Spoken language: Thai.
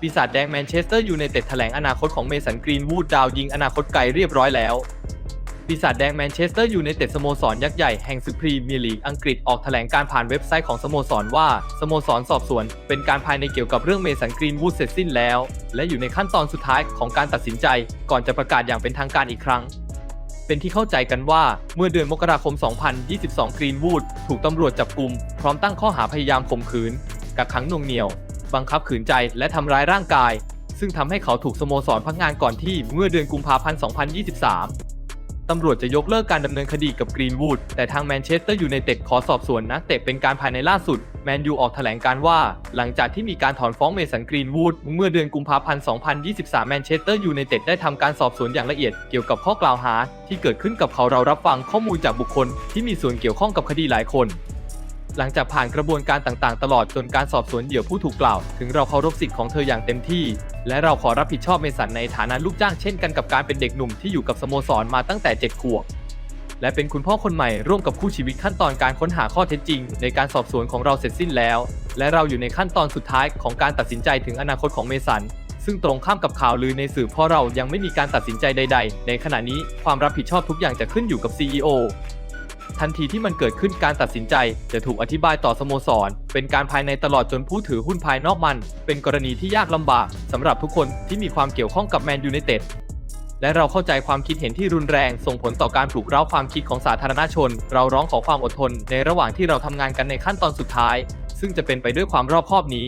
ปีศาจแดงแมนเชสเตอร์ยูไนเต็ดแถลงอนาคตของเมสันกรีนวูดดาวยิงอนาคตไกลเรียบร้อยแล้ว ปีศาจแดงแมนเชสเตอร์ยูไนเต็ดสโมสรยักษ์ใหญ่แห่งสุพรีเมียร์ลีกอังกฤษออกแถลงการผ่านเว็บไซต์ของสโมสรว่าสโมสรสอบสวน เป็นการภายในเกี่ยวกับเรื่องเมสันกรีนวูดเสร็จสิ้นแล้ว และอยู่ในขั้นตอนสุดท้ายของการตัดสินใจ ก่อนจะประกาศอย่างเป็นทางการอีกครั้งเป็นที่เข้าใจกันว่าเมื่อเดือนมกราคม 2022 กรีนวูดถูกตำรวจจับกุมพร้อมตั้งข้อหาพยายามข่มขืนกักขังน่วงเหนี่ยว บังคับขืนใจและทำร้ายร่างกาย ซึ่งทำให้เขาถูกสโมสรพักงานก่อนที่เมื่อเดือนกุมภาพันธ์ 2023 ตำรวจจะยกเลิกการดำเนินคดีกับกรีนวูดแต่ทางแมนเชสเตอร์ยูไนเต็ดขอสอบสวนนักเตะเป็นการภายในล่าสุด แมนยูออกแถลงการว่า หลังจากที่มีการถอนฟ้องเมสันกรีนวูดเมื่อเดือนกุมภาพันธ์ 2023 แมนเชสเตอร์ยูไนเต็ดได้ทำการสอบสวนอย่างละเอียดเกี่ยวกับข้อกล่าวหา ที่เกิดขึ้นกับเขาเรารับฟังข้อมูลจากบุคคล ที่มีส่วนเกี่ยวข้องกับคดีหลายคน หลังจากผ่านกระบวนการต่างๆ ตลอดจนการสอบสวนเหยื่อผู้ถูกกล่าว ถึงเราเคารพสิทธิ์ของเธออย่างเต็มที่ และเราขอรับผิดชอบเมสันในฐานะลูกจ้างเช่นกันกับการเป็นเด็กหนุ่มที่อยู่กับสโมสรมาตั้งแต่ 7 ขวบและเป็นคุณพ่อคนใหม่ร่วมกับคู่ชีวิตขั้นตอนการค้นหาข้อเท็จจริง ในการสอบสวนของเราเสร็จสิ้นแล้ว และเราอยู่ในขั้นตอนสุดท้ายของการตัดสินใจถึงอนาคตของเมสัน ซึ่งตรงข้ามกับข่าวลือในสื่อเพราะเรายังไม่มีการตัดสินใจใด ๆ ในขณะนี้ความรับผิดชอบทุกอย่างจะขึ้นอยู่กับ CEO ทันทีที่มันเกิดขึ้นการตัดสินใจ จะถูกอธิบายต่อสโมสร เป็นการภายในตลอดจนผู้ถือหุ้นภายนอกมัน เป็นกรณีที่ยากลำบากสำหรับทุกคนที่มีความเกี่ยวข้องกับแมนยูไนเต็ดและเราเข้าใจความคิดเห็นที่รุนแรง ส่งผลต่อการปลุกเร้าความคิดของสาธารณชน เราร้องขอความอดทน ในระหว่างที่เราทำงานกันในขั้นตอนสุดท้าย ซึ่งจะเป็นไปด้วยความรอบคอบนี้